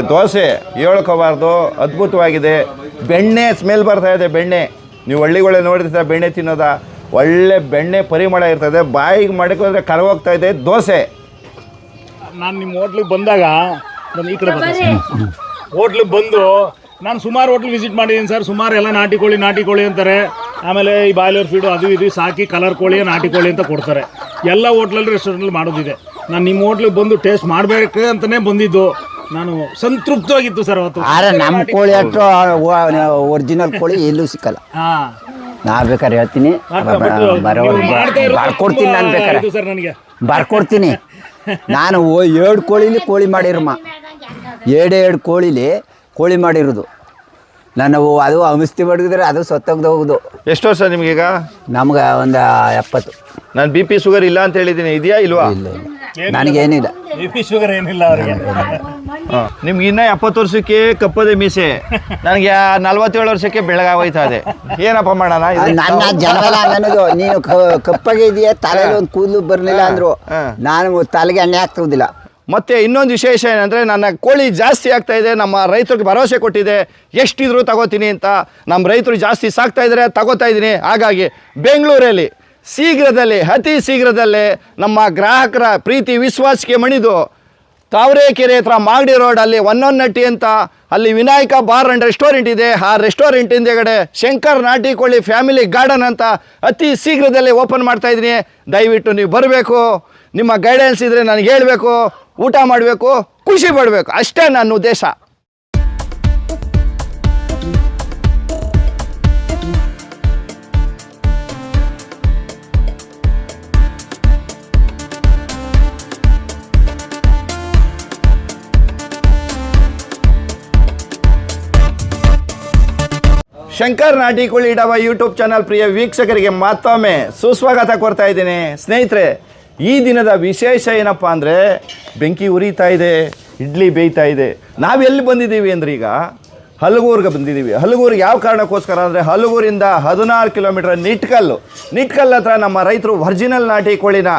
ದೋಸೆ ಹೇಳ್ಕೋಬಾರ್ದು ಅದ್ಭುತವಾಗಿದೆ. ಬೆಣ್ಣೆ ಸ್ಮೆಲ್ ಬರ್ತಾ ಇದೆ ಬೆಣ್ಣೆ. ನೀವು ಹಳ್ಳಿಗಳೇ ನೋಡಿದ್ರೆ ಬೆಣ್ಣೆ ತಿನ್ನೋದ. ಒಳ್ಳೆ ಬೆಣ್ಣೆ ಪರಿಮಳ ಇರ್ತದೆ. ಬಾಯಿಗೆ ಮಡಕೋದ್ರೆ ಕರಗೋಗ್ತಾ ಇದೆ. ದೋಸೆ. ನಾನು ನಿಮ್ಮ ಹೋಟ್ಲಿಗೆ ಬಂದಾಗ ನಾನು ಈ ಕಡೆ ಬರ್ತೀನಿ. ಹೋಟ್ಲಿಗೆ ಬಂದು ನಾನು ಸುಮಾರು ಹೋಟ್ಲ್ ವಿಸಿಟ್ ಮಾಡಿದ್ದೀನಿ ಸರ್. ಸುಮಾರು ಎಲ್ಲ ನಾಟಿ ಕೋಳಿ ನಾಟಿ ಕೋಳಿ ಅಂತಾರೆ. ಆಮೇಲೆ ಈ ಬಾಯ್ಲರ್ ಫೀಡು ಅದು ಇದು ಸಾಕಿ ಕಲರ್ ಕೋಳಿ ನಾಟಿ ಕೋಳಿ ಅಂತ ಕೊಡ್ತಾರೆ. ಎಲ್ಲ ಹೋಟ್ಲಲ್ಲಿ ರೆಸ್ಟೋರೆಂಟಲ್ಲಿ ಮಾಡೋದಿದೆ. ನಾನು ನಿಮ್ಮ ಹೋಟ್ಲಿಗೆ ಬಂದು ಟೇಸ್ಟ್ ಮಾಡಬೇಕು ಅಂತಲೇ ಬಂದಿದ್ದು. ನಾನು ಸಂತೃಪ್ತವಾಗಿತ್ತು ಸರ್ ಅವತ್ತು. ಆದ್ರೆ ನಮ್ಮ ಕೋಳಿ ಅಷ್ಟು ಒರಿಜಿನಲ್ ಕೋಳಿ ಎಲ್ಲೂ ಸಿಕ್ಕಲ್ಲ. ಹಾ. ನಾ ಬೇಕಾದ್ರೆ ಹೇಳ್ತೀನಿ. ಬರ್ಕೊಡ್ತೀನಿ ನಾನು ಬೇಕಾರೆ ಸರ್ ನನಗೆ. ಬರ್ಕೊಡ್ತೀನಿ. ನಾನು ಓ- ಎರಡು ಕೋಳಿಲಿ ಕೋಳಿ ಮಾಡಿರಮ್ಮ. ಎರಡು ಎರಡು ಕೋಳಿಲಿ ಕೋಳಿ ಮಾಡಿರೋದು. ನಾನು ಅದು ಔಷಧಿ ಬಡಗಿದ್ರೆ ಅದು ಸತ್ತೋಗ್ದು ಹೋಗುದು. ಎಷ್ಟು ವರ್ಷ ಈಗ ನಮ್ಗೆ ಒಂದು ಎಪ್ಪತ್ತು. ನಾನು ಬಿ ಪಿ ಶುಗರ್ ಇಲ್ಲ ಅಂತ ಹೇಳಿದ್ದೀನಿ. ಇದೆಯಾ ಇಲ್ವಾ? ಇಲ್ಲ ಇಲ್ಲ. ನನಗೇನಿಲ್ಲ. ಬಿ ಶುಗರ್ ಏನಿಲ್ಲ ಅವರಿಗೆ. ನಿಮ್ಗೆ ಇನ್ನೂ ಎಪ್ಪತ್ತು ವರ್ಷಕ್ಕೆ ಕಪ್ಪದೆ ಮೀಸೆ. ನನಗೆ ನಲ್ವತ್ತೇಳು ವರ್ಷಕ್ಕೆ ಬೆಳಗಾಗೋಯ್ತಾ ಇದೆ ಏನಪ್ಪ ಮಾಡೋಣ? ಇದು? ನನ್ನ ಜನರಲ್ಲ ಅನ್ನೋದು ನೀನು ಕ- ಕಪ್ಪಗೆ ಇದೆಯಾ ತಲೆಗೆ ಒಂದು ಕೂದಲು ಬರಲಿಲ್ಲ ಅಂದ್ರು. ನಾನು ತಲೆಗೆ ಎಣ್ಣೆ ಹಾಕ್ತೋದಿಲ್ಲ ಮತ್ತೆ ಇನ್ನೊಂದು ವಿಶೇಷ ಏನಂದ್ರೆ ನನ್ನ ಕೋಳಿ ಜಾಸ್ತಿ ಆಗ್ತಾ ಇದೆ ನಮ್ಮ ರೈತರಿಗೆ ಭರವಸೆ ಕೊಟ್ಟಿದೆ. ಎಷ್ಟಿದ್ರು ತಗೋತೀನಿ ಅಂತ. ನಮ್ಮ ರೈತರು ಜಾಸ್ತಿ ಸಾಕ್ತಾ ಇದ್ರೆ ತಗೋತಾ ಇದ್ದೀನಿ. ಹಾಗಾಗಿ ಬೆಂಗಳೂರಲ್ಲಿ ಶೀಘ್ರದಲ್ಲಿ, ಅತಿ ಶೀಘ್ರದಲ್ಲೇ ನಮ್ಮ ಗ್ರಾಹಕರ ಪ್ರೀತಿ ವಿಶ್ವಾಸಕ್ಕೆ ಮಣಿದು ತಾವರೆಕೆರೆ ಹತ್ರ ಮಾಗಡಿ ರೋಡ್ ಅಲ್ಲಿ ಒನ್ನೊಂದು ನಟ್ಟಿ ಅಂತ ಅಲ್ಲಿ ವಿನಾಯಕ ಬಾರ್ ಅಂಡ್ ರೆಸ್ಟೋರೆಂಟ್ ಇದೆ. ಆ ರೆಸ್ಟೋರೆಂಟ್ ಹಿಂದೆಗಡೆ ಶಂಕರ್ ಕೋಳಿ ಫ್ಯಾಮಿಲಿ ಗಾರ್ಡನ್ ಅಂತ ಅತಿ ಶೀಘ್ರದಲ್ಲಿ ಓಪನ್ ಮಾಡ್ತಾ ಇದ್ದೀನಿ. ದಯವಿಟ್ಟು ನೀವು ಬರಬೇಕು. ನಿಮ್ಮ ಗೈಡೆನ್ಸ್ ಇದ್ದರೆ ನನಗೆ ಹೇಳಬೇಕು. ಊಟ ಮಾಡಬೇಕು. ಖುಷಿ ಪಡಬೇಕು. ಅಷ್ಟೇ ನನ್ನ ಉದ್ದೇಶ. ಶಂಕರ್ ನಾಟಿ ಕೋಳಿ ಡಬ ಯೂಟ್ಯೂಬ್ ಚಾನಲ್ ಪ್ರಿಯ ವೀಕ್ಷಕರಿಗೆ ಮತ್ತೊಮ್ಮೆ ಸುಸ್ವಾಗತ ಕೊಡ್ತಾ ಇದ್ದೀನಿ. ಸ್ನೇಹಿತರೆ, ಈ ದಿನದ ವಿಶೇಷ ಏನಪ್ಪ ಅಂದರೆ ಬೆಂಕಿ ಉರಿತಾ ಇದೆ, ಇಡ್ಲಿ ಬೇಯ್ತಾ ಇದೆ. ನಾವೆಲ್ಲಿ ಬಂದಿದ್ದೀವಿ ಅಂದ್ರೆ ಈಗ? ಹಲಗೂರಿಗೆ ಬಂದಿದ್ದೀವಿ. ಹಲಗೂರಿಗೆ ಯಾವ ಕಾರಣಕ್ಕೋಸ್ಕರ ಅಂದರೆ ಹಲಗೂರಿಂದ ಹದಿನಾರು ಕಿಲೋಮೀಟರ್ ನಿಟ್ಕಲ್ಲು. ನಿಟ್ಕಲ್ ಹತ್ರ ನಮ್ಮ ರೈತರು ಒರ್ಜಿನಲ್ ನಾಟಿ ಕೋಳಿನ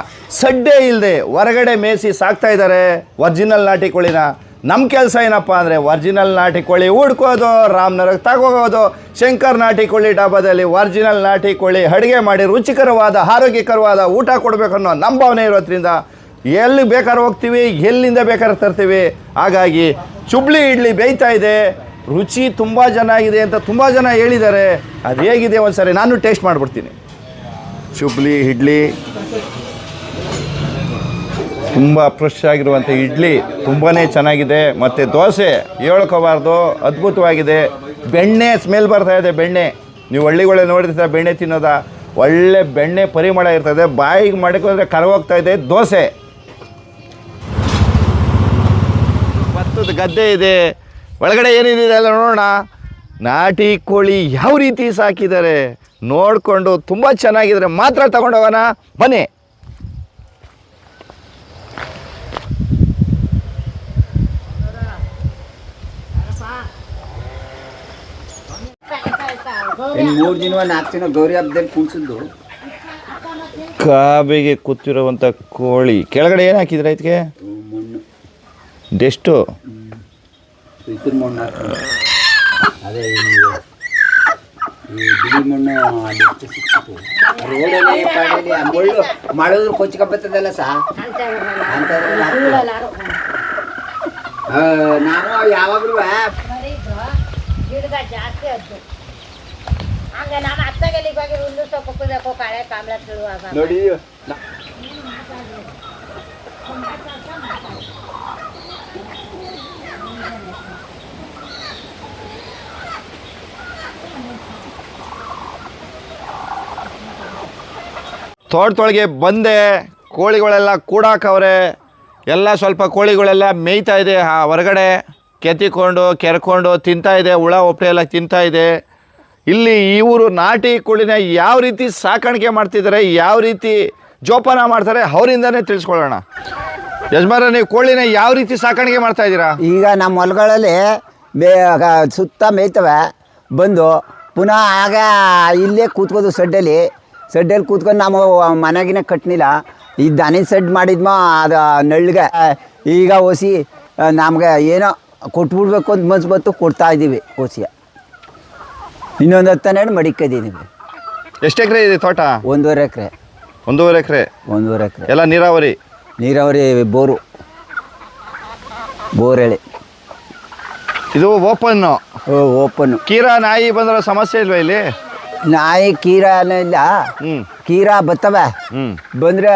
ಸಡ್ಡೆ ಇಲ್ಲದೆ ಹೊರಗಡೆ ಮೇಸಿ ಸಾಕ್ತಾ ಇದ್ದಾರೆ. ಒರ್ಜಿನಲ್ ನಾಟಿ ಕೋಳಿನ ನಮ್ಮ ಕೆಲಸ ಏನಪ್ಪ ಅಂದರೆ ಒರ್ಜಿನಲ್ ನಾಟಿ ಕೋಳಿ ಹುಡ್ಕೋದು, ರಾಮನಗರಕ್ಕೆ ತಗೋಗೋದು. ಶಂಕರ್ ನಾಟಿ ಕೋಳಿ ಡಾಬಾದಲ್ಲಿ ಒರ್ಜಿನಲ್ ನಾಟಿ ಕೋಳಿ ಅಡುಗೆ ಮಾಡಿ ರುಚಿಕರವಾದ, ಆರೋಗ್ಯಕರವಾದ ಊಟ ಕೊಡಬೇಕು ಅನ್ನೋ ನಮ್ಮ ಭಾವನೆ ಇರೋದ್ರಿಂದ ಎಲ್ಲಿ ಬೇಕಾದ್ರೆ ಹೋಗ್ತೀವಿ, ಎಲ್ಲಿಂದ ಬೇಕಾದ್ರೆ ತರ್ತೀವಿ. ಹಾಗಾಗಿ ಚುಬ್ಳಿ ಇಡ್ಲಿ ಬೇಯ್ತಾ ಇದೆ. ರುಚಿ ತುಂಬ ಚೆನ್ನಾಗಿದೆ ಅಂತ ತುಂಬ ಜನ ಹೇಳಿದ್ದಾರೆ. ಅದು ಹೇಗಿದೆ ಒಂದು ಸರಿ ನಾನು ಟೇಸ್ಟ್ ಮಾಡಿಬಿಡ್ತೀನಿ. ಚುಬ್ಲಿ ಇಡ್ಲಿ ತುಂಬ ಫ್ರೆಶ್ ಆಗಿರುವಂಥ ಇಡ್ಲಿ ತುಂಬಾ ಚೆನ್ನಾಗಿದೆ. ಮತ್ತು ದೋಸೆ ಹೇಳ್ಕೋಬಾರ್ದು. ಅದ್ಭುತವಾಗಿದೆ. ಬೆಣ್ಣೆ ಸ್ಮೆಲ್ ಬರ್ತಾ ಇದೆ, ಬೆಣ್ಣೆ. ನೀವು ಹಳ್ಳಿಗಳೇ ನೋಡಿರ್ತೀರ ಬೆಣ್ಣೆ ತಿನ್ನೋದ ಒಳ್ಳೆ ಬೆಣ್ಣೆ ಪರಿಮಳ ಇರ್ತದೆ. ಬಾಯಿಗೆ ಮಡಕೋದ್ರೆ ಕರಗೋಗ್ತಾ ಇದೆ. ದೋಸೆ. ಭತ್ತದ ಗದ್ದೆ ಇದೆ. ಒಳಗಡೆ ಏನಿದೆ ಅಲ್ಲ ನೋಡೋಣ. ನಾಟಿ ಕೋಳಿ ಯಾವ ರೀತಿ ಸಾಕಿದ್ದಾರೆ. ನೋಡಿಕೊಂಡು ತುಂಬ ಚೆನ್ನಾಗಿದ್ರೆ ಮಾತ್ರ ತಗೊಂಡೋಗೋಣ. ಬನ್ನಿ. ಮೂರು ದಿನ ನಾಲ್ಕು ದಿನ ಗೌರಿ ಹಬ್ಬದಲ್ಲಿ ಕುಣಿಸಿದ್ದು ಕಾಬಿಗೆ ಕೂತಿರುವಂತ ಕೋಳಿ. ಕೆಳಗಡೆ ಏನು ಹಾಕಿದ್ರ ಇದಕ್ಕೆ ಮಣ್ಣು ಡೆಸ್ಟು ಇದ್ರ ಮಣ್ಣು ಹಾಕ್ತಾರೆ. ಅದೇ ಈ ಈ ಬಿಳಿ ಮಣ್ಣು ಅಲ್ಲಿ ಹೆಚ್ಚು ಸಿಕ್ಕಿತ್ತು. ರೋಡಲ್ಲಿ ಪಾಡಲ್ಲಿ ಆ ಮುಳ್ಳು ಮಳೆದ್ರು ಕೊಚ್ಕೊಂಬತ್ತದಲ್ಲ ಸಾ? ನಾನು ಯಾವಾಗ್ಲೂ ಜಾಸ್ತಿ ಅದ್ದು ನೋಡಿ. ತೋಟದೊಳಗೆ ಬಂದೆ, ಕೋಳಿಗಳೆಲ್ಲ ಕೂಡಾಕವ್ರೆ. ಎಲ್ಲ ಸ್ವಲ್ಪ ಕೋಳಿಗಳೆಲ್ಲ ಮೇಯ್ತಾ ಇದೆ, ಆ ಹೊರಗಡೆ. ಕೆತ್ತಿಕೊಂಡು, ಕೆರ್ಕೊಂಡು ತಿಂತಾ ಇದೆ, ಹುಳ ಒಪ್ಪೆ ಎಲ್ಲ ತಿಂತಾ ಇದೆ. ಇಲ್ಲಿ ಇವರು ನಾಟಿ ಕೋಳಿನ ಯಾವ ರೀತಿ ಸಾಕಾಣಿಕೆ ಮಾಡ್ತಿದ್ದಾರೆ, ಯಾವ ರೀತಿ ಜೋಪಾನ ಮಾಡ್ತಾರೆ, ಅವರಿಂದನೇ ತಿಳಿಸ್ಕೊಳ್ಳೋಣ. ಯಜಮಾನ ನೀವು ಕೋಳಿನ ಯಾವ ರೀತಿ ಸಾಕಾಣಿಕೆ ಮಾಡ್ತಾ ಇದ್ದೀರಾ? ಈಗ ನಮ್ಮ ಹೊಲಗಳಲ್ಲಿ ಗ- ಸುತ್ತ ಮೇಯ್ತವೆ, ಬಂದು ಪುನಃ ಆಗ ಇಲ್ಲೇ ಕೂತ್ಕೋದು ಸಡ್ಡಲ್ಲಿ. ಸಡ್ಡಲ್ಲಿ ಕೂತ್ಕೊಂಡು ನಾವು ಮನೆಗಿನ ಕಟ್ನಿಲ್ಲ. ಈ ದನಿ ಸೆಡ್ ಮಾಡಿದ್ಮ, ಅದು ನಳ್ಳಿಗೆ. ಈಗ ಓಸಿ, ನಮ್ಗೆ ಏನೋ ಕೊಟ್ಬಿಡ್ಬೇಕು ಅಂತ ಮನ್ಸು ಬಂತು, ಕೊಡ್ತಾ ಇದ್ದೀವಿ ಕೋಸಿಯ ಇನ್ನೊಂದು ಹತ್ತು ಹನ್ನೆರಡು ಮಡಿಕದಿದ್ದೀವಿ ಎಷ್ಟು ಎಕರೆ ಇದೆ ತೋಟ? ಒಂದೂವರೆ ಎಕರೆ. ಒಂದೂವರೆ ಎಕರೆ? ಒಂದೂವರೆ ಎಕರೆ. ಎಲ್ಲ ನೀರಾವರಿ? ನೀರಾವರಿ ಬೋರು. ಬೋರ್ ಹೇಳಿ ಇದು ಓಪನ್ನು? ಓಪನ್ನು. ಕೀರಾ ನಾಯಿ ಬಂದ್ರೆ ಸಮಸ್ಯೆ ಇಲ್ವಾ ಇಲ್ಲಿ? ನಾಯಿ ಕೀರಾ ಇಲ್ಲ. ಹ್ಞೂ ಕೀರಾ ಬರ್ತವೆ ಹ್ಞೂ ಬಂದರೆ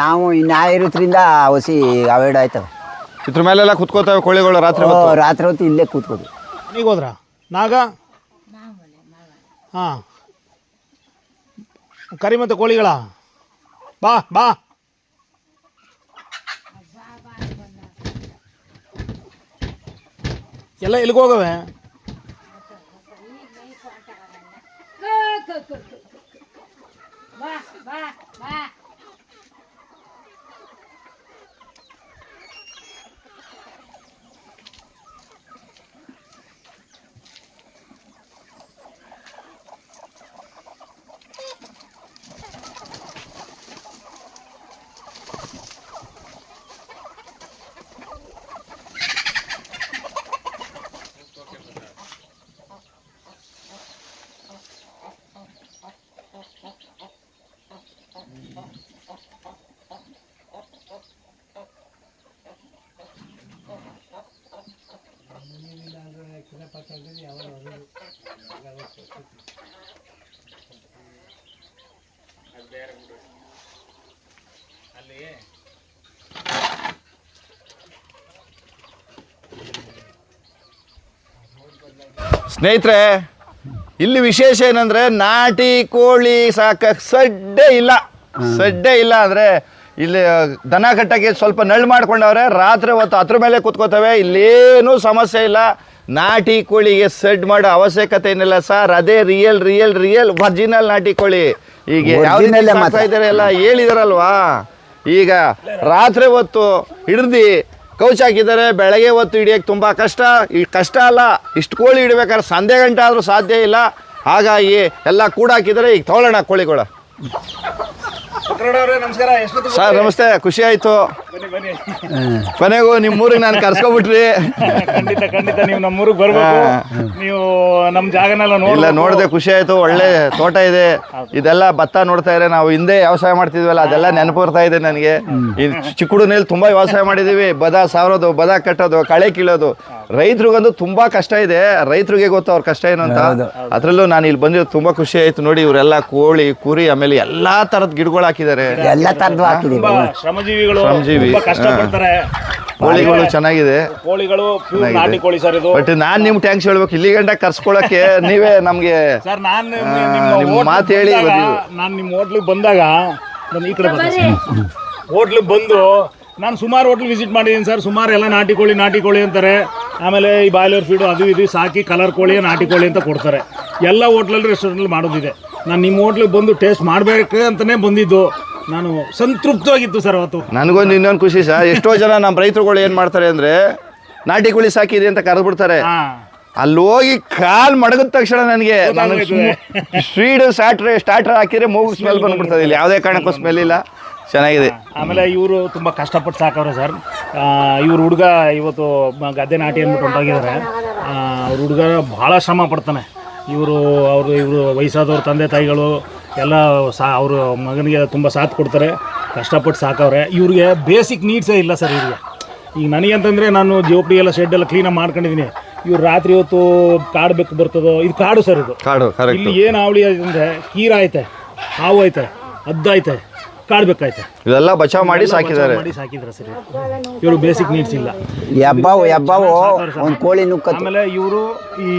ನಾವು ಈ ನಾಯಿ ಇರೋದ್ರಿಂದ ಹೊಸಿ ಅವಾಯ್ಡ್ ಆಯ್ತವೆ. ಇದ್ರ ಮೇಲೆಲ್ಲ ಕುತ್ಕೋತಾವೆ ಕೋಳಿಗಳು ರಾತ್ರಿ ಓ. ರಾತ್ರಿ ಹೊತ್ತು ಇಲ್ಲೇ ಕೂತ್ಕೋದು. ಈಗ ಹೋದ್ರ? ನಾಗ? ಹಾಂ ಕರಿ ಮತ್ತೆ ಕೋಳಿಗಳ ಬಾ ಬಾ ಎಲ್ಲ ಎಲ್ಲಿಗೆ ಹೋಗವೆ ಬಾ ಬಾ ಬಾ ಸ್ನೇಹಿತರೆ ಇಲ್ಲಿ ವಿಶೇಷ ಏನಂದ್ರೆ ನಾಟಿ ಕೋಳಿ ಸಾಕ ಸಡ್ಡೆ ಇಲ್ಲ. ಸಡ್ಡೆ ಇಲ್ಲ ಅಂದ್ರೆ ಇಲ್ಲಿ ದನ ಕಟ್ಟಕ್ಕೆ ಸ್ವಲ್ಪ ನಳ್ಳು ಮಾಡ್ಕೊಂಡವ್ರೆ ರಾತ್ರಿ ಹೊತ್ತು ಅದ್ರ ಮೇಲೆ ಕುತ್ಕೋತವೆ ಇಲ್ಲೇನೂ ಸಮಸ್ಯೆ ಇಲ್ಲ. ನಾಟಿ ಕೋಳಿಗೆ ಸೆಡ್ ಮಾಡೋ ಅವಶ್ಯಕತೆ ಏನಿಲ್ಲ ಸರ್ ಅದೇ ರಿಯಲ್ ರಿಯಲ್ ರಿಯಲ್ ವರ್ಜಿನಲ್ ನಾಟಿ ಕೋಳಿ. ಈಗ ಯಾವ. ಇದ್ದಾರೆ ಎಲ್ಲ ಹೇಳಿದಾರಲ್ವಾ? ಈಗ ರಾತ್ರಿ ಹೊತ್ತು ಹಿಡ್ದು ಕೌಚ್ ಹಾಕಿದ್ದಾರೆ, ಬೆಳಗ್ಗೆ ಹೊತ್ತು ಹಿಡಿಯೋಕೆ ತುಂಬ ಕಷ್ಟ. ಈ ಕಷ್ಟ ಅಲ್ಲ, ಇಷ್ಟು ಕೋಳಿ ಹಿಡಬೇಕಾದ್ರೆ ಸಂಧೆ ಗಂಟೆ ಆದರೂ ಸಾಧ್ಯ ಇಲ್ಲ. ಹಾಗಾಗಿ ಎಲ್ಲ ಕೂಡ ಹಾಕಿದರೆ ಈಗ ತೊಗೊಳ್ಳೋಣ ಕೋಳಿಗಳು. ಸರ್ ನಮಸ್ತೆ. ಖುಷಿ ಆಯಿತು. ಕೊನೆಗೂ ನಿಮ್ ಊರಿಗೆ ನಾನು ಕರ್ಸ್ಕೊಬಿಟ್ರಿ. ಖಂಡಿತ ಖಂಡಿತ. ನೀವು ನಮ್ಮೂರಿಗೆ ಬರ್ಬೇಕು. ನೀವು ನಮ್ಮ ಜಾಗನೆಲ್ಲ ಇಲ್ಲ ನೋಡಿ ನೋಡಿದೆ ಖುಷಿ ಆಯಿತು. ಒಳ್ಳೆ ತೋಟ ಇದೆ. ಇದೆಲ್ಲ ಭತ್ತ ನೋಡ್ತಾ ಇದ್ರೆ ನಾವು ಹಿಂದೆ ವ್ಯವಸಾಯ ಮಾಡ್ತಿದ್ವಲ್ಲ ಅದೆಲ್ಲ ನೆನಪು ಬರ್ತಾ ಇದೆ ನನಗೆ. ಈ ಚಿಕ್ಕುಡುನಲ್ಲಿ ತುಂಬಾ ವ್ಯವಸಾಯ ಮಾಡಿದೀವಿ. ಬದ ಸಾರೋದು ಬದ ಕಟ್ಟೋದು ಕಳೆ ಕೀಳೋದು. ರೈತರಿಗಂದು ತುಂಬಾ ಕಷ್ಟ ಇದೆ. ರೈತರಿಗೆ ಗೊತ್ತು ಅವ್ರ ಕಷ್ಟ ಏನು ಅಂತ. ಅದ್ರಲ್ಲೂ ನಾನು ಇಲ್ಲಿ ಬಂದಿರೋದು ತುಂಬಾ ಖುಷಿ ಆಯ್ತು ನೋಡಿ ಇವರೆಲ್ಲ ಕೋಳಿ ಕುರಿ ಆಮೇಲೆ ಎಲ್ಲಾ ತರದ ಗಿಡಗಳು ಹಾಕಿದ್ದಾರೆ. ಎಲ್ಲ ತರದ್ದು ಹಾಕಿದೀವಿ ಶ್ರಮಜೀವಿಗಳು ಶ್ರಮಜೀವಿ. ತುಂಬಾ ಕಷ್ಟ ಪಡ್ತಾರೆ ಕೋಳಿಗಳು ಚೆನ್ನಾಗಿದೆ. ಕೋಳಿಗಳು ನಾಟಿ ಕೋಳಿ ಸರ್ ಇದು. ಬಟ್ ನಾನ್ ನಿಮ್ ಟ್ಯಾಂಕ್ಸ್ ಹೇಳ್ಬೇಕು. ಇಲ್ಲಿ ಗಂಟ ಕರ್ಸ್ಕೊಳಕ್ಕೆ ನೀವೇ ನಮ್ಗೆ ಸರ್ ನಾನು ನಿಮ್ಮ ಮಾತು ಹೇಳಿ ಬಂದಿದ್ದು. ನಾನು ನಿಮ್ಮ ಹೋಟ್ಲಿಗೆ ಬಂದಾಗ ನಾನು ಈ ಕಡೆ ಬಂದೆ ಹೋಟ್ಲಿಗೆ ಬಂದು ನಾನು ಸುಮಾರು ಹೋಟ್ಲ್ ವಿಸಿಟ್ ಮಾಡಿದ್ದೀನಿ ಸರ್. ಸುಮಾರು ಎಲ್ಲ ನಾಟಿ ಕೋಳಿ ನಾಟಿ ಕೋಳಿ ಅಂತಾರೆ. ಆಮೇಲೆ ಈ ಬಾಯ್ಲರ್ ಫೀಡು ಅದು ಇದು ಸಾಕಿ ಕಲರ್ ಕೋಳಿ ನಾಟಿ ಕೋಳಿ ಅಂತ ಕೊಡ್ತಾರೆ. ಎಲ್ಲ ಹೋಟ್ಲಲ್ಲಿ ರೆಸ್ಟೋರೆಂಟಲ್ಲಿ ಮಾಡೋದಿದೆ. ನಾನು ನಿಮ್ಮ ಹೋಟ್ಲಿಗೆ ಬಂದು ಟೇಸ್ಟ್ ಮಾಡಬೇಕು ಅಂತಲೇ ಬಂದಿದ್ದು. ನಾನು ಸಂತೃಪ್ತವಾಗಿತ್ತು ಸರ್ ಅವತ್ತು. ನನಗೊಂದು ಇನ್ನೊಂದು ಖುಷಿ ಸರ್ ಎಷ್ಟೋ ಜನ ನಮ್ಮ ರೈತರುಗಳು ಏನು ಮಾಡ್ತಾರೆ ಅಂದರೆ ನಾಟಿ ಕೋಳಿ ಸಾಕಿದೆ ಅಂತ ಕರೆದು ಬಿಡ್ತಾರೆ. ಅಲ್ಲಿ ಹೋಗಿ ಕಾಲ್ ಮಡಗಿದ ತಕ್ಷಣ ನನಗೆ. ಸ್ಪೀಡ್ ಸ್ಟಾರ್ಟರ್ ಸ್ಟಾರ್ಟರ್ ಹಾಕಿದ್ರೆ ಮೂಗು ಸ್ಮೆಲ್ ಬಂದ್ಬಿಡ್ತದೆ ಇಲ್ಲಿ. ಯಾವುದೇ ಕಾರಣಕ್ಕೂ ಸ್ಮೆಲ್ ಇಲ್ಲ. ಚೆನ್ನಾಗಿದೆ. ಆಮೇಲೆ ಇವರು ತುಂಬ ಕಷ್ಟಪಟ್ಟು ಸಾಕವ್ರೆ ಸರ್. ಇವ್ರ ಹುಡುಗ ಇವತ್ತು ಗದ್ದೆ ನಾಟಿ ಅಂದ್ಬಿಟ್ಟು ಹೊಂಟೋಗಿದ್ದಾರೆ ಅವ್ರ ಹುಡುಗ ಭಾಳ ಶ್ರಮ ಪಡ್ತಾನೆ. ಇವರು ಅವರು ಇವರು ವಯಸ್ಸಾದವ್ರ ತಂದೆ ತಾಯಿಗಳು ಎಲ್ಲ ಸಾ ಅವರು ಮಗನಿಗೆ ತುಂಬ ಸಾಥ್ ಕೊಡ್ತಾರೆ ಕಷ್ಟಪಟ್ಟು ಸಾಕವ್ರೆ. ಇವ್ರಿಗೆ ಬೇಸಿಕ್ ನೀಡ್ಸೇ ಇಲ್ಲ ಸರ್ ಇವರಿಗೆ. ಈಗ ನನಗೆ ಅಂತಂದರೆ ನಾನು ಜೋಪಡಿ ಎಲ್ಲ ಶೆಡ್ ಎಲ್ಲ ಕ್ಲೀನಾಗಿ ಮಾಡ್ಕೊಂಡಿದ್ದೀನಿ ಇವ್ರು ರಾತ್ರಿ ಹೊತ್ತು ಕಾಡು ಬೆಕ್ಕು ಬರ್ತದೋ ಇದು ಕಾಡು ಸರ್ ಇದು. ಕಾಡು ಇಲ್ಲಿ ಏನು ಅವಳಿ ಅಂದರೆ ಕೀರ ಐತೆ ಹಾವು ಐತೆ ಹದ್ದು ಐತೆ ಕಾಡು ಇದೆಲ್ಲ ಬಚಾವ್ ಮಾಡಿ ಸಾಕಿದ್ದಾರೆ. ಮಾಡಿ ಸಾಕಿದ್ರೆ ಸರಿ ಇವರು. ಬೇಸಿಕ್ ನೀಡ್ಸ್ ಇಲ್ಲ. ಎಬ್ಬಾವು ಎಬ್ಬಾವು ಒಂದು ಕೋಳಿ ನುಕ್ಕ ಆಮೇಲೆ ಇವರು ಈ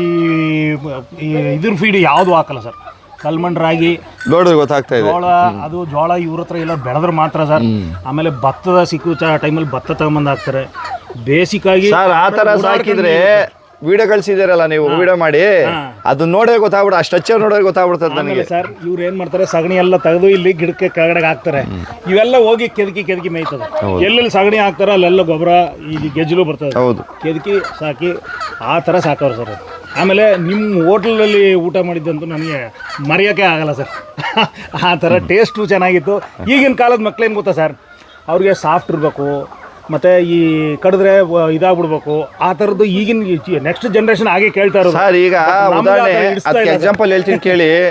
ಈ ಇದ್ರ ಫೀಡ್ ಯಾವುದು ಹಾಕಲ್ಲ ಸರ್? ಕಲ್ಮಣ್ ರಾಗಿ ನೋಡಿದ್ರೆ ಗೊತ್ತಾಗ್ತಾ ಇದೆ. ಜೋಳ ಅದು ಜೋಳ ಇವ್ರ ಹತ್ರ ಎಲ್ಲ ಬೆಳೆದ್ರೆ ಮಾತ್ರ ಸರ್. ಆಮೇಲೆ ಭತ್ತದ ಸಿಕ್ಕು ಟೈಮಲ್ಲಿ ಭತ್ತ ತಗೊಂಬಂದು ಹಾಕ್ತಾರೆ. ಬೇಸಿಕ್ ಆಗಿ ಸರ್ ಆ ಥರ ಸಾಕಿದ್ರೆ ವಿಡಿಯೋ ಕಳ್ಸಿದಿರಲ್ಲ ನೀವು ವಿಡಿಯೋ ಮಾಡಿ. ಅದನ್ನ ನೋಡೇ ಗೊತ್ತಾಗ್ಬಿಡ ಆ ಸ್ಟ್ರಕ್ಚರ್ ನೋಡೇ ಗೊತ್ತಾಗ್ಬಿಡ್ತದೆ ನನಗೆ. ಸರ್ ಇವ್ರು ಏನ್ ಮಾಡ್ತಾರೆ ಸಗಣಿ ಎಲ್ಲ ತೆಗೆದು ಇಲ್ಲಿ ಗಿಡಕ್ಕೆ ಕೆಳಗಡೆ ಹಾಕ್ತಾರೆ. ಇವೆಲ್ಲ ಹೋಗಿ ಕೆದಕಿ ಕೆದಕಿ ಮೇಯ್ತದೆ. ಎಲ್ಲೆಲ್ಲಿ ಸಗಣಿ ಹಾಕ್ತಾರೋ ಅಲ್ಲೆಲ್ಲ ಗೊಬ್ಬರ ಈ ಗೆಜ್ಜಲು ಬರ್ತದೆ. ಹೌದು. ಕೆದಕಿ ಸಾಕಿ ಆ ಥರ ಸಾಕವ್ರು ಸರ್. ಆಮೇಲೆ ನಿಮ್ಮ ಹೋಟ್ಲಲ್ಲಿ ಊಟ ಮಾಡಿದ್ದಂತೂ ನನಗೆ ಮರೆಯೋಕ್ಕೆ ಆಗಲ್ಲ ಸರ್. ಆ ಥರ ಟೇಸ್ಟು ಚೆನ್ನಾಗಿತ್ತು. ಈಗಿನ ಕಾಲದ ಮಕ್ಳೇನು ಗೊತ್ತಾ ಸರ್? ಅವ್ರಿಗೆ ಸಾಫ್ಟ್ ಇರಬೇಕು ಮತ್ತೆ ಈ ಕಡಿದ್ರೆ ವ- ಇದಾಗ್ಬಿಡ್ಬೇಕು. ಆ ಥರದ್ದು ಈಗಿನ ನೆಕ್ಸ್ಟ್ ಜನ್ರೇಷನ್ ಹಾಗೆ ಕೇಳ್ತಾ ಇರೋದು. ಸರ್ ಈಗ ನಮ್ಗೆ ಉದಾಹರಣೆ ಅದಕ್ಕೆ ಇಲ್ಲ ಸರ್. ಎಕ್ಸಾಂಪಲ್ ಹೇಳ್ತೀನಿ ಕೇಳಿ.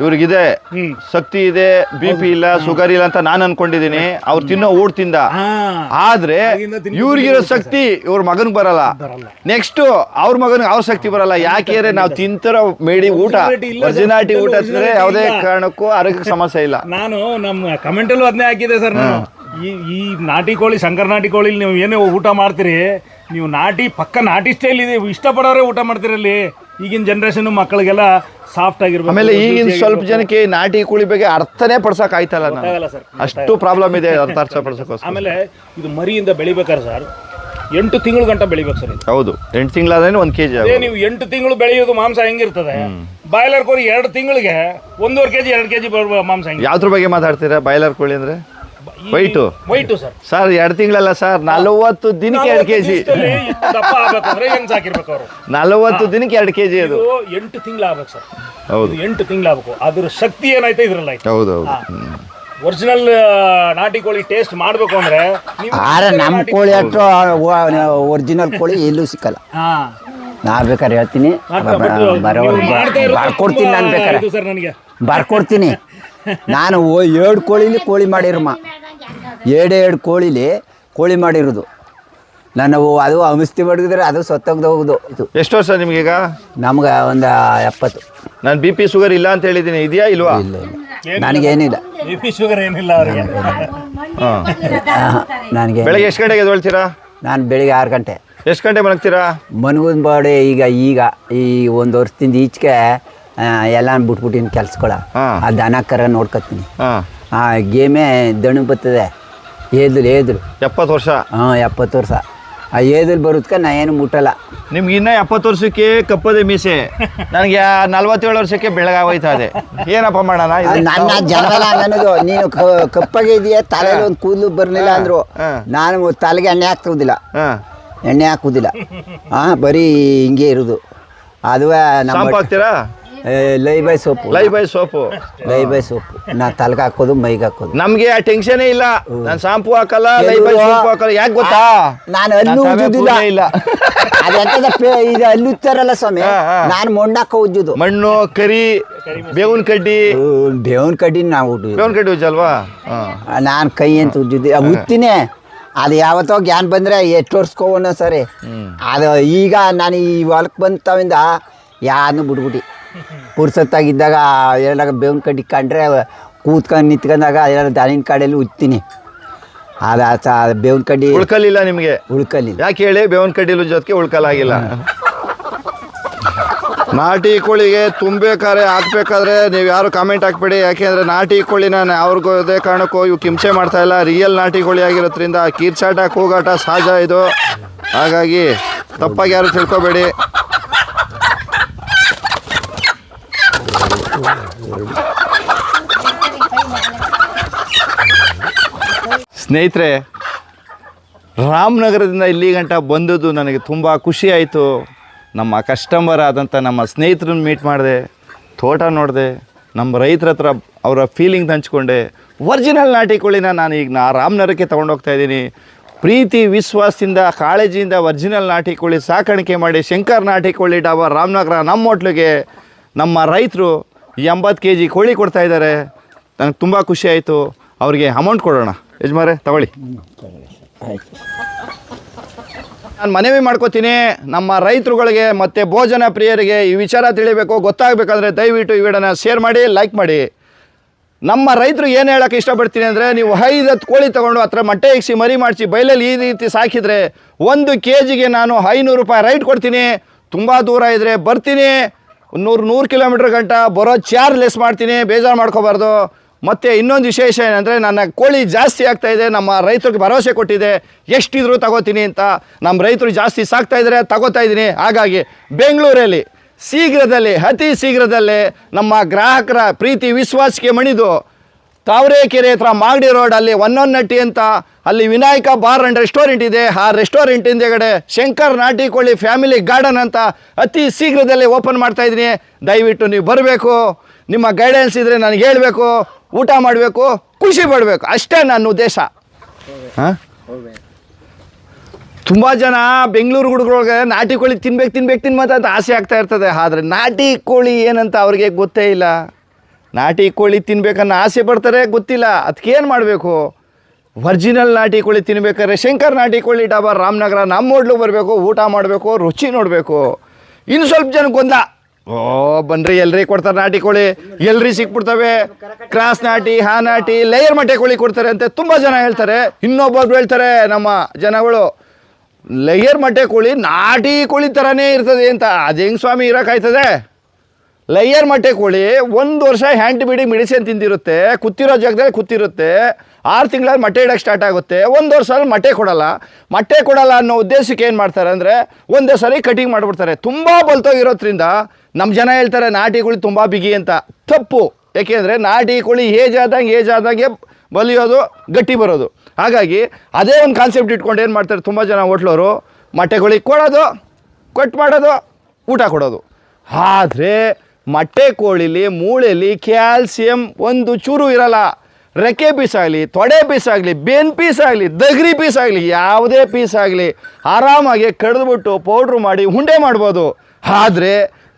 ಇವ್ರಿಗಿದೆ ಹ್ಮ್. ಶಕ್ತಿ ಇದೆ ಬಿ ಪಿ ಇಲ್ಲ ಶುಗರ್ ಇಲ್ಲ ಅಂತ ನಾನು ಅನ್ಕೊಂಡಿದೀನಿ. ಅವ್ರು ತಿನ್ನೋ ಊಟ ತಿಂದ ಹಾ. ಆದ್ರೆ ಆಗಿಂದ ತಿನ್ಕೊಂಡು ಇವ್ರಿಗಿರೋ ಶಕ್ತಿ ಇವ್ರ ಮಗನ್ಗ್ ಬರಲ್ಲ. ಬರಲ್ಲ. ನೆಕ್ಸ್ಟ್ ಅವ್ರ ಮಗನಿಗೆ ಅವ್ರ ಶಕ್ತಿ ಬರಲ್ಲ. ಯಾಕೆ ಅಂದ್ರೆ ನಾವು ತಿಂತಿರೋ ಮೇಡಿ ಊಟ Originality ಇಲ್ಲ ಒರಿಜಿನಾಲಿಟಿ ಊಟ Originality ತಿಂದ್ರೆ ಯಾವುದೇ ಇಲ್ಲ. ಕಾರಣಕ್ಕೂ ಆರೋಗ್ಯಕ್ಕೆ ಸಮಸ್ಯೆ ಇಲ್ಲ. ನಾನು ನಮ್ಮ ಕಮೆಂಟಲ್ಲೂ ಅದನ್ನೇ ಹಾಕಿದೆ ಸರ್ ನಾನು. ಈ ಈ ನಾಟಿ ಕೋಳಿ ಶಂಕರ್ ನಾಟಿ ಕೋಳಿಲಿ ನೀವು ಏನೇ ಊಟ ಮಾಡ್ತೀರಿ ನೀವು ನಾಟಿ ಪಕ್ಕ ನಾಟಿ ಸ್ಟೈಲ್ ಇದೆ. ಇಷ್ಟಪಡೋರೇ ಊಟ ಮಾಡ್ತೀರಲ್ಲಿ ಈಗಿನ ಜನ್ರೇಷನ್ ಮಕ್ಕಳಿಗೆಲ್ಲ ಸಾಫ್ಟ್ ಆಗಿರ್ಬೋದು ಆಮೇಲೆ ಈಗಿನ ಸ್ವಲ್ಪ ಜನಕ್ಕೆ ನಾಟಿ ಕೋಳಿ ಬಗ್ಗೆ ಅರ್ಥನೇ ಪಡ್ಸಕ್ ಆಯ್ತಲ್ಲ ನಾನು. ಸರ್. ಅಷ್ಟು ಪ್ರಾಬ್ಲಮ್ ಇದೆ ಅರ್ಥ ಅರ್ಥ ಪಡ್ಸೋಕೆ ಆಮೇಲೆ ಇದು ಮರಿಯಿಂದ ಬೆಳಿಬೇಕಾರೆ ಸರ್ ಎಂಟು ತಿಂಗಳು ಗಂಟ ಬೆಳಿಬೇಕು ಸರ್ ಹೌದು. ಎಂಟು ತಿಂಗಳಾದ್ರೆ ಒಂದು ಕೆಜಿ ಅದೇ ನೀವು ಎಂಟು ತಿಂಗಳು ಬೆಳೆಯೋದು ಮಾಂಸ ಹೆಂಗಿರ್ತದೆ? ಬಾಯ್ಲರ್ ಕೋಳಿ ಎರಡು ತಿಂಗಳಿಗೆ ಒಂದೂವರೆ ಕೆಜಿ ಎರಡು ಕೆಜಿ ಮಾಂಸ ಯಾವ್ದ್ರ ಬಗ್ಗೆ ಮಾತಾಡ್ತೀರಾ? ಬಾಯ್ಲರ್ ಕೋಳಿ ಅಂದ್ರೆ? ವೈಟು ವೈಟು ಸರ್ ಸರ್ ಎರಡು ತಿಂಗಳಲ್ಲ ಸರ್ ನಲವತ್ತು ದಿನಕ್ಕೆ ಎರಡು ಕೆಜಿ. ಜಿ ಹೆಂಗ್ ಸಾಕಿರ್ಬೇಕು ಅವರು. ನಲವತ್ತು ದಿನಕ್ಕೆ ಎರಡು ಕೆಜಿ ಅದು. ಇದು ಎಂಟು ತಿಂಗಳು ಆಗ್ಬೇಕು ಸರ್ ಹೌದು. ಎಂಟು ತಿಂಗಳು ಆಗ್ಬೇಕು. ಅದ್ರ ಶಕ್ತಿ ಏನಾಯ್ತು ಇದ್ರಲ್ಲ ಹೌದು ಹೌದು. ಒರಿಜಿನಲ್ ನಾಟಿ ಕೋಳಿ ಟೇಸ್ಟ್ ಮಾಡ್ಬೇಕು ಅಂದ್ರೆ ನೀವು ಆದ್ರೆ ನಮ್ಮ ಕೋಳಿ ಅಷ್ಟು ಒರಿಜಿನಲ್ ಕೋಳಿ ಎಲ್ಲೂ ಸಿಕ್ಕಲ್ಲ. ಹಾ. ನಾ ಬೇಕಾದ್ರೆ ಹೇಳ್ತೀನಿ. ಬರೋರು ಬರ್ಕೊಡ್ತೀನಿ ನಾನು ಬೇಕಾದ್ರೆ. ಬೇಕಾರೆ ಇದು ಸರ್ ನನಗೆ. ಬರ್ಕೊಡ್ತೀನಿ. ನಾನು ಎರಡು ಕೋಳಿಲಿ ಕೋಳಿ ಮಾಡಿರಮ್ಮ ಎರಡು ಎರಡು ಕೋಳಿಲಿ ಕೋಳಿ ಮಾಡಿರೋದು. ನಾನು ಅದು ಔಷಧಿ ಮಡಗಿದ್ರೆ ಅದು ಸತ್ತೋಗ್ದು ಹೋಗುದು ಇದು. ಎಷ್ಟು ವರ್ಷ ನಿಮ್ಗೀಗ? ನಮ್ಗೆ ಒಂದು ಎಪ್ಪತ್ತು. ನಾನು ಬಿ ಪಿ ಶುಗರ್ ಇಲ್ಲ ಅಂತ ಹೇಳಿದ್ದೀನಿ ಇದೆಯಾ ಇಲ್ವಾ? ಇಲ್ಲ ಇಲ್ಲ. ನನಗೇನಿಲ್ಲ. ಬಿ ಪಿ ಶುಗರ್ ಏನಿಲ್ಲ ಅವರಿಗೆ. ನನಗೆ ಬೆಳಗ್ಗೆ ಎಷ್ಟು ಗಂಟೆಗೆ ಎದ್ದೇಳ್ತೀರಾ? ನಾನು ಬೆಳಿಗ್ಗೆ ಆರು ಗಂಟೆ. ಎಷ್ಟು ಗಂಟೆ ಮಲಗ್ತೀರಾ? ಮನ್ಗನ್ ಬಾಡಿ ಈಗ ಈಗ ಈ ಒಂದು ವರ್ಷದಿಂದ ಈಚೆಗೆ ಎಲ್ಲ ಬಿಟ್ಬಿಟ್ಟಿನ ಕೆಲ್ಸಗಳ. ಆ ದನ ಕರ ನೋಡ್ಕೊತೀನಿ. ಹಾಂ. ಆ ಗೇಮೇ ದಣು ಬರ್ತದೆ. ಏದ್ರು ಏದ್ರು ಎಪ್ಪತ್ತು ವರ್ಷ? ಹಾಂ ಎಪ್ಪತ್ತು ವರ್ಷ. ಆ ಏದ್ರು ಬರೋದ್ಕ ನಾ ಏನು ಮುಟ್ಟಲ್ಲ. ನಿಮ್ಗೆ ಇನ್ನ ಎಪ್ಪತ್ತು ವರ್ಷಕ್ಕೆ ಕಪ್ಪದೆ ಮೀಸೆ. ನನಗೆ ನಲ್ವತ್ತೇಳು ವರ್ಷಕ್ಕೆ ಬೆಳಗಾಗೋಯ್ತಾ ಅದೇ ಏನಪ್ಪ ಮಾಡೋಣ ನಾನು ಇದು? ನನ್ನ ಜನಗಲ ಅನ್ನೋದು ನೀನು ಕ- ಕಪ್ಪಾಗೆ ಇದೆಯಾ ತಲೆಯಲ್ಲಿ ಒಂದು ಕೂದಲು ಬರಲಿಲ್ಲ ಅಂದ್ರು. ನಾನು ತಲೆಗೆ ಎಣ್ಣೆ ಹಾಕ್ತಿರೋದಿಲ್ಲ. ಹಾಂ. ಎಣ್ಣೆ ಹಾಕುವುದಿಲ್ಲ ಹಾಂ ಬರೀ ಹಿಂಗೆ ಇರೋದು. ಅದುವೇ ನಮ್ಮ ಶಾಂಪು ಹಾಕ್ತೀರಾ? Lifebuoy soap. Lifebuoy soap. Lifebuoy soap. ನಾ ತಲೆಗೆ ಹಾಕೋದು ಮೈಗೆ ಹಾಕೋದು. ನಮ್ಗೆ ಆ ಟೆನ್ಷನೇ ಇಲ್ಲ. ನಾನು ಶಾಂಪು ಹಾಕಲ್ಲ ಲೈ ಬೈ ಸೋಪು ಹಾಕಲ್ಲ. ಯಾಕೆ ಗೊತ್ತಾ? ನಾನು ತಾವೇ ಉಜ್ಜುದಿಲ್ಲ. ಇಲ್ಲ. ಅದೆಂತದ ಇದು ಹಲ್ಲು ಸ್ವಾಮಿ. ನಾನು ಮಣ್ಣಾಕ ಉಜ್ಜುದು. ಮಣ್ಣು ಕರಿ ಬೇವಿನ ಕಡ್ಡಿ. ಬೇವನ್ ಕಡ್ಡಿ ನಾವು ಉಜ್ಜುದು ಬೇವಿನ ಕಡ್ಡಿ ಉಜ್ಜಲ್ವಾ? ನಾನು ಕೈ ಅಂತ ಉಜ್ಜುದು ಉತ್ತೀನಿ. ಅದು ಯಾವತ್ತೋ ಜ್ಞಾನ ಬಂದರೆ ಎಷ್ಟು ವರ್ಷಕ್ಕೋಣ ಸರಿ. ಅದು ಈಗ ನಾನು ಈ ಹೊಲಕ್ಕೆ ಬಂತವಿಂದ ಯಾರನ್ನು ಬಿಟ್ಬಿಟ್ಟು ಪುರ್ಸತ್ತಾಗಿದ್ದಾಗ ಎಲ್ಲ ಬೇವಿನ ಕಡ್ಡಿ ಕಂಡ್ರೆ ಕೂತ್ಕೊಂಡು ನಿಂತ್ಕೊಂಡಾಗ ಎಲ್ಲ ದಾನಿನ ಕಾಡಲ್ಲಿ ಉತ್ತೀನಿ ಅದು ಆ ಬೇವಿನ ಕಡ್ಡಿ ಉಳ್ಕಲಿಲ್ಲ ನಿಮಗೆ? ಉಳ್ಕಲಿಲ್ಲ ಯಾಕೆ ಹೇಳಿ? ಬೇವಿನ ಕಡ್ಡಿ ಜೊತೆಗೆ ಉಳ್ಕಲಾಗಿಲ್ಲ ನಾಟಿ ಕೋಳಿಗೆ ತುಂಬಬೇಕಾದ್ರೆ ಹಾಕ್ಬೇಕಾದ್ರೆ ನೀವು ಯಾರು ಕಾಮೆಂಟ್ ಹಾಕ್ಬೇಡಿ. ಯಾಕೆಂದ್ರೆ ನಾಟಿ ಕೋಳಿ ನಾನು ಅವ್ರಿಗೂ ಅದೇ ಕಾರಣಕ್ಕೂ ಇವು ಕಿಂಚೆ ಮಾಡ್ತಾ ಇಲ್ಲ. ರಿಯಲ್ ನಾಟಿ ಕೋಳಿ ಆಗಿರೋದ್ರಿಂದ ಕೀರ್ಚಾಟ ಕೂಗಾಟ ಸಹಜ ಇದು. ಹಾಗಾಗಿ ತಪ್ಪಾಗಿ ಯಾರು ತಿಳ್ಕೊಬೇಡಿ. ಸ್ನೇಹಿತರೆ, ರಾಮನಗರದಿಂದ ಇಲ್ಲಿ ಗಂಟ ಬಂದದ್ದು ನನಗೆ ತುಂಬ ಖುಷಿ ಆಯಿತು. ನಮ್ಮ ಕಸ್ಟಮರ್ ಆದಂಥ ನಮ್ಮ ಸ್ನೇಹಿತರನ್ನ ಮೀಟ್ ಮಾಡಿದೆ, ತೋಟ ನೋಡಿದೆ, ನಮ್ಮ ರೈತರ ಹತ್ರ ಅವರ ಫೀಲಿಂಗ್ ಹಂಚ್ಕೊಂಡೆ. ಒರಿಜಿನಲ್ ನಾಟಿ ಕೋಳಿನ ನಾನು ಈಗ ನಾ ರಾಮನಗರಕ್ಕೆ ತೊಗೊಂಡೋಗ್ತಾ ಇದ್ದೀನಿ. ಪ್ರೀತಿ, ವಿಶ್ವಾಸದಿಂದ, ಕಾಳಜಿಯಿಂದ ಒರಿಜಿನಲ್ ನಾಟಿ ಕೋಳಿ ಸಾಕಾಣಿಕೆ ಮಾಡಿ ಶಂಕರ್ ನಾಟಿ ಕೋಳಿ ಡಾಬಾ ರಾಮನಗರ, ನಮ್ಮ ಹೋಟ್ಲಿಗೆ ನಮ್ಮ ರೈತರು ಎಂಬತ್ತು ಕೆ ಜಿ ಕೋಳಿ ಕೊಡ್ತಾ ಇದ್ದಾರೆ. ನನಗೆ ತುಂಬ ಖುಷಿ ಆಯಿತು. ಅವ್ರಿಗೆ ಅಮೌಂಟ್ ಕೊಡೋಣ. ಯಜಮಾರೆ ತಗೊಳ್ಳಿ. ನಾನು ಮನವಿ ಮಾಡ್ಕೋತೀನಿ. ನಮ್ಮ ರೈತರುಗಳಿಗೆ ಮತ್ತು ಭೋಜನ ಪ್ರಿಯರಿಗೆ ಈ ವಿಚಾರ ತಿಳಿಬೇಕು ಗೊತ್ತಾಗಬೇಕಂದ್ರೆ ದಯವಿಟ್ಟು ಈ ವಿಡಿಯೋನ ಶೇರ್ ಮಾಡಿ ಲೈಕ್ ಮಾಡಿ. ನಮ್ಮ ರೈತರು ಏನು ಹೇಳೋಕ್ಕೆ ಇಷ್ಟಪಡ್ತೀನಿ ಅಂದರೆ, ನೀವು ಐದು ಹತ್ತು ಕೋಳಿ ತೊಗೊಂಡು ಹತ್ರ ಮೊಟ್ಟೆ ಇಕ್ಸಿ, ಮರಿ ಮಾಡಿಸಿ, ಬೈಲಲ್ಲಿ ಈ ರೀತಿ ಸಾಕಿದರೆ, ಒಂದು ಕೆ ಜಿಗೆ ನಾನು ಐನೂರು ರೂಪಾಯಿ ರೈಟ್ ಕೊಡ್ತೀನಿ. ತುಂಬ ದೂರ ಇದ್ದರೆ ಬರ್ತೀನಿ. ನೂರು ನೂರು ಕಿಲೋಮೀಟ್ರ್ ಗಂಟ ಬರೋ ಚಾರ್ಜ್ ಲೆಸ್ ಮಾಡ್ತೀನಿ, ಬೇಜಾರು ಮಾಡ್ಕೋಬಾರ್ದು. ಮತ್ತು ಇನ್ನೊಂದು ವಿಶೇಷ ಏನಂದರೆ ನನ್ನ ಕೋಳಿ ಜಾಸ್ತಿ ಆಗ್ತಾ ಇದೆ, ನಮ್ಮ ರೈತರಿಗೆ ಭರವಸೆ ಕೊಟ್ಟಿದೆ, ಎಷ್ಟಿದ್ರು ತಗೋತೀನಿ ಅಂತ. ನಮ್ಮ ರೈತರು ಜಾಸ್ತಿ ಸಾಕ್ತಾಯಿದ್ರೆ ತಗೋತಾ ಇದ್ದೀನಿ. ಹಾಗಾಗಿ ಬೆಂಗಳೂರಲ್ಲಿ ಶೀಘ್ರದಲ್ಲಿ, ಅತಿ ಶೀಘ್ರದಲ್ಲೇ ನಮ್ಮ ಗ್ರಾಹಕರ ಪ್ರೀತಿ, ವಿಶ್ವಾಸಕ್ಕೆ ಮಣಿದು ತಾವರೆಕೆರೆ ಹತ್ರ ಮಾಗಡಿ ರೋಡ್ ಅಲ್ಲಿ ಒನ್ ಒನ್ ನಟ್ಟಿ ಅಂತ ಅಲ್ಲಿ ವಿನಾಯಕ ಬಾರ್ ಅಂಡ್ ರೆಸ್ಟೋರೆಂಟ್ ಇದೆ. ಆ ರೆಸ್ಟೋರೆಂಟ್ ಹಿಂದೆಗಡೆ ಶಂಕರ್ ನಾಟಿ ಕೋಳಿ ಫ್ಯಾಮಿಲಿ ಗಾರ್ಡನ್ ಅಂತ ಅತಿ ಶೀಘ್ರದಲ್ಲೇ ಓಪನ್ ಮಾಡ್ತಾ ಇದ್ದೀನಿ. ದಯವಿಟ್ಟು ನೀವು ಬರಬೇಕು. ನಿಮ್ಮ ಗೈಡೆನ್ಸ್ ಇದ್ದರೆ ನನಗೆ ಹೇಳಬೇಕು. ಊಟ ಮಾಡಬೇಕು. ಖುಷಿ ಪಡಬೇಕು. ಅಷ್ಟೇ ನನ್ನ ಉದ್ದೇಶ. ತುಂಬ ಜನ ಬೆಂಗಳೂರು ಹುಡುಗರೊಳಗೆ ನಾಟಿ ಕೋಳಿ ತಿನ್ಬೇಕು ತಿನ್ಬೇಕು ತಿನ್ಬೇಕು ಅಂತ ಆಸೆ ಆಗ್ತಾ ಇರ್ತದೆ. ಆದರೆ ನಾಟಿ ಕೋಳಿ ಏನಂತ ಅವ್ರಿಗೆ ಗೊತ್ತೇ ಇಲ್ಲ. ನಾಟಿ ಕೋಳಿ ತಿನ್ಬೇಕನ್ನೋ ಆಸೆ ಪಡ್ತಾರೆ, ಗೊತ್ತಿಲ್ಲ. ಅದಕ್ಕೇನು ಮಾಡಬೇಕು? ಒರ್ಜಿನಲ್ ನಾಟಿ ಕೋಳಿ ತಿನ್ಬೇಕಾದ್ರೆ ಶಂಕರ್ ನಾಟಿ ಕೋಳಿ ಡಾಬಾ ರಾಮನಗರ ನಮ್ಮ ಹೋಟ್ಲಿಗೆ ಬರಬೇಕು, ಊಟ ಮಾಡಬೇಕು, ರುಚಿ ನೋಡಬೇಕು. ಇನ್ನು ಸ್ವಲ್ಪ ಜನಕ್ಕೆ ಒಂದ ಓ ಬನ್ರಿ ಎಲ್ರಿ ಕೊಡ್ತಾರೆ ನಾಟಿ ಕೋಳಿ. ಎಲ್ರಿ ಸಿಕ್ಬಿಡ್ತವೆ. ಕ್ರಾಸ್ ನಾಟಿ, ಹಾ ನಾಟಿ ಲೇಯರ್ ಮಟ್ಟೆ ಕೋಳಿ ಕೊಡ್ತಾರೆ ಅಂತ ತುಂಬ ಜನ ಹೇಳ್ತಾರೆ. ಇನ್ನೊಬ್ಬೊಬ್ರು ಹೇಳ್ತಾರೆ, ನಮ್ಮ ಜನಗಳು ಲೇಯರ್ ಮಟ್ಟೆ ಕೋಳಿ ನಾಟಿ ಕೋಳಿ ಥರನೇ ಇರ್ತದೆ ಅಂತ. ಅದು ಹೆಂಗೆ ಸ್ವಾಮಿ ಇರೋಕ್ಕಾಯ್ತದೆ ಲೈಯರ್ ಮಟ್ಟೆ ಕೋಳಿ, ಒಂದು ವರ್ಷ ಹ್ಯಾಂಡ್ ಬೀಡಿ ಮೆಡಿಸಿನ್ ತಿಂದಿರುತ್ತೆ ಕುತ್ತಿರೋ ಜಾಗದಲ್ಲಿ ಕುತ್ತಿರುತ್ತೆ ಆರು ತಿಂಗಳಲ್ಲಿ ಮೊಟ್ಟೆ ಇಡೋಕ್ಕೆ ಸ್ಟಾರ್ಟ್ ಆಗುತ್ತೆ, ಒಂದು ವರ್ಷದಲ್ಲಿ ಮೊಟ್ಟೆ ಕೊಡಲ್ಲ. ಮೊಟ್ಟೆ ಕೊಡಲ್ಲ ಅನ್ನೋ ಉದ್ದೇಶಕ್ಕೆ ಏನು ಮಾಡ್ತಾರೆ ಅಂದರೆ, ಒಂದೇ ಸರಿ ಕಟಿಂಗ್ ಮಾಡಿಬಿಡ್ತಾರೆ. ತುಂಬ ಬಲ್ತೋಗಿರೋದ್ರಿಂದ ನಮ್ಮ ಜನ ಹೇಳ್ತಾರೆ, ನಾಟಿ ಕೋಳಿ ತುಂಬ ಬಿಗಿ ಅಂತ. ತಪ್ಪು. ಏಕೆಂದರೆ ನಾಟಿ ಕೋಳಿ ಏಜ್ ಆದಂಗೆ ಏಜ್ ಆದಂಗೆ ಬಲಿಯೋದು, ಗಟ್ಟಿ ಬರೋದು. ಹಾಗಾಗಿ ಅದೇ ಒಂದು ಕಾನ್ಸೆಪ್ಟ್ ಇಟ್ಕೊಂಡು ಏನು ಮಾಡ್ತಾರೆ ತುಂಬ ಜನ ಹೋಟ್ಲವರು ಮೊಟ್ಟೆ ಕೋಳಿ ಕೊಡೋದು ಕಟ್ ಮಾಡೋದು, ಊಟ ಕೊಡೋದು. ಆದರೆ ಮೊಟ್ಟೆ ಕೋಳಿಲಿ, ಮೂಳೆಲಿ, ಕ್ಯಾಲ್ಸಿಯಂ ಒಂದು ಚೂರು ಇರಲ್ಲ. ರೆಕ್ಕೆ ಪೀಸ್ ಆಗಲಿ, ತೊಡೆ ಪೀಸ್ ಆಗಲಿ ಬೆನ್ ಪೀಸ್ ಆಗಲಿ, ದಗ್ರಿ ಪೀಸ್ ಆಗಲಿ, ಯಾವುದೇ ಪೀಸ್ ಆಗಲಿ ಆರಾಮಾಗಿ ಕಡಿದ್ಬಿಟ್ಟು ಪೌಡ್ರು ಮಾಡಿ ಉಂಡೆ ಮಾಡ್ಬೋದು. ಆದರೆ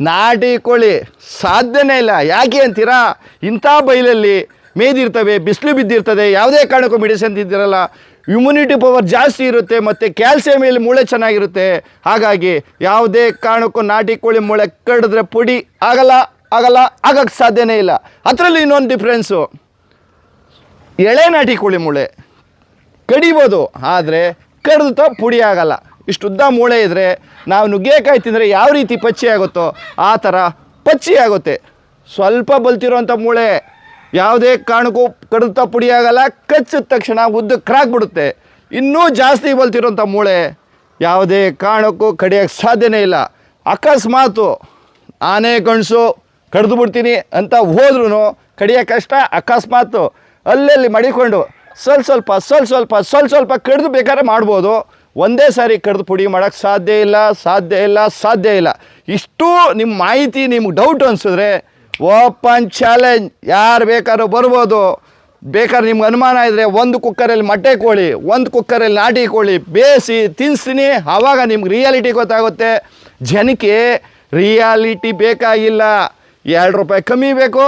ನಾಟಿ ಕೋಳಿ ಸಾಧ್ಯನೇ ಇಲ್ಲ. ಯಾಕೆ ಅಂತೀರಾ? ಇಂಥ ಬೈಲಲ್ಲಿ ಮೇದಿರ್ತವೆ, ಬಿಸಿಲು ಬಿದ್ದಿರ್ತದೆ, ಯಾವುದೇ ಕಾರಣಕ್ಕೂ ಮೆಡಿಸಿನ್ ತಿಂದಿರಲ್ಲ. ಇಮ್ಯುನಿಟಿ ಪವರ್ ಜಾಸ್ತಿ ಇರುತ್ತೆ, ಮತ್ತು ಕ್ಯಾಲ್ಸಿಯಂ ಇಲ್ಲಿ ಮೂಳೆ ಚೆನ್ನಾಗಿರುತ್ತೆ. ಹಾಗಾಗಿ ಯಾವುದೇ ಕಾರಣಕ್ಕೂ ನಾಟಿ ಕೋಳಿ ಮೂಳೆ ಕಡಿದ್ರೆ ಪುಡಿ ಆಗಲ್ಲ ಆಗಲ್ಲ ಆಗಕ್ಕೆ ಸಾಧ್ಯನೇ ಇಲ್ಲ. ಅದರಲ್ಲಿ ಇನ್ನೊಂದು ಡಿಫ್ರೆನ್ಸು ಎಳೆ ನಾಟಿ ಕೋಳಿ ಮೂಳೆ. ಕಡಿಬೋದು, ಆದರೆ ಕಡಿದ ಪುಡಿ ಆಗಲ್ಲ. ಇಷ್ಟು ಉದ್ದ ಮೂಳೆ ಇದ್ದರೆ ನಾವು ನುಗ್ಗೆಕಾಯಿ ತಿಂದರೆ ಯಾವ ರೀತಿ ಪಚ್ಚಿ ಆಗುತ್ತೋ ಆ ಥರ ಪಚ್ಚಿ ಆಗುತ್ತೆ ಸ್ವಲ್ಪ ಬಲ್ತಿರೋಂಥ ಮೂಳೆ. ಯಾವುದೇ ಕಾರಣಕ್ಕೂ ಕಡಿತ ಪುಡಿ ಆಗಲ್ಲ ಕಚ್ಚಿದ ತಕ್ಷಣ ಉದ್ದ ಕ್ರಾಕ್ ಬಿಡುತ್ತೆ. ಇನ್ನೂ ಜಾಸ್ತಿ ಬಲ್ತಿರೋಂಥ ಮೂಳೆ ಯಾವುದೇ ಕಾರಣಕ್ಕೂ ಕಡಿಯೋಕ್ಕೆ ಸಾಧ್ಯನೇ ಇಲ್ಲ. ಅಕಸ್ಮಾತು ಆನೆ ಕಣಸು ಕಡ್ದು ಬಿಡ್ತೀನಿ ಅಂತ ಹೋದ್ರೂ ಕಡಿಯೋ ಕಷ್ಟ ಅಕಸ್ಮಾತು ಅಲ್ಲಲ್ಲಿ ಮಡಿಕೊಂಡು ಸ್ವಲ್ಪ ಸ್ವಲ್ಪ ಸ್ವಲ್ಪ ಸ್ವಲ್ಪ ಸ್ವಲ್ಪ ಸ್ವಲ್ಪ ಕಡಿದು ಬೇಕಾದ್ರೆ ಮಾಡ್ಬೋದು. ಒಂದೇ ಸಾರಿ ಕಡ್ದು ಪುಡಿ ಮಾಡೋಕ್ಕೆ ಸಾಧ್ಯ ಇಲ್ಲ ಸಾಧ್ಯ ಇಲ್ಲ ಸಾಧ್ಯ ಇಲ್ಲ. ಇಷ್ಟು ನಿಮ್ಮ ಮಾಹಿತಿ, ನಿಮ್ಗೆ ಡೌಟ್ ಅನಿಸಿದ್ರೆ ಓಪನ್ ಚಾಲೆಂಜ್ ಯಾರು ಬೇಕಾದ್ರೂ ಬರ್ಬೋದು. ಬೇಕಾದ್ರೆ ನಿಮ್ಗೆ ಅನುಮಾನ ಇದ್ದರೆ ಒಂದು ಕುಕ್ಕರಲ್ಲಿ ಮೊಟ್ಟೆ ಕೋಳಿ, ಒಂದು ಕುಕ್ಕರಲ್ಲಿ ನಾಟಿ ಕೋಳಿ ಬೇಯಿಸಿ ತಿನ್ನಿಸ್ತೀನಿ ಆವಾಗ ನಿಮ್ಗೆ ರಿಯಾಲಿಟಿ ಗೊತ್ತಾಗುತ್ತೆ. ಜನಕ್ಕೆ ರಿಯಾಲಿಟಿ ಬೇಕಾಗಿಲ್ಲ. ಎರಡು ರೂಪಾಯಿ ಕಮ್ಮಿ ಬೇಕು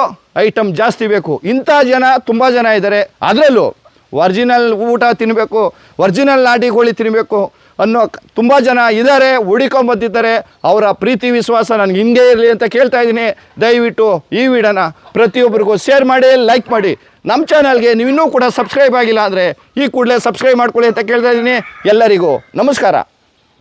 ಐಟಮ್ ಜಾಸ್ತಿ ಬೇಕು. ಇಂಥ ಜನ ತುಂಬ ಜನ ಇದ್ದಾರೆ. ಅದರಲ್ಲೂ ಒರ್ಜಿನಲ್ ಊಟ ತಿನ್ನಬೇಕು ಒರ್ಜಿನಲ್ ನಾಟಿ ಕೋಳಿ ತಿನ್ನಬೇಕು ಅನ್ನೋ ತುಂಬ ಜನ ಇದ್ದಾರೆ, ಹುಡಿಕೊಂಬತ್ತಿದ್ದಾರೆ. ಅವರ ಪ್ರೀತಿ, ವಿಶ್ವಾಸ ನನಗೆ ಹಿಂಗೆ ಇರಲಿ ಅಂತ ಕೇಳ್ತಾ ಇದ್ದೀನಿ. ದಯವಿಟ್ಟು ಈ ವಿಡಿಯೋನ ಪ್ರತಿಯೊಬ್ಬರಿಗೂ ಶೇರ್ ಮಾಡಿ, ಲೈಕ್ ಮಾಡಿ. ನಮ್ಮ ಚಾನಲ್ಗೆ ನೀವಿನ್ನೂ ಕೂಡ ಸಬ್ಸ್ಕ್ರೈಬ್ ಆಗಿಲ್ಲ ಅಂದರೆ ಈ ಕೂಡಲೇ ಸಬ್ಸ್ಕ್ರೈಬ್ ಮಾಡ್ಕೊಳ್ಳಿ ಅಂತ ಕೇಳ್ತಾ ಇದ್ದೀನಿ. ಎಲ್ಲರಿಗೂ ನಮಸ್ಕಾರ.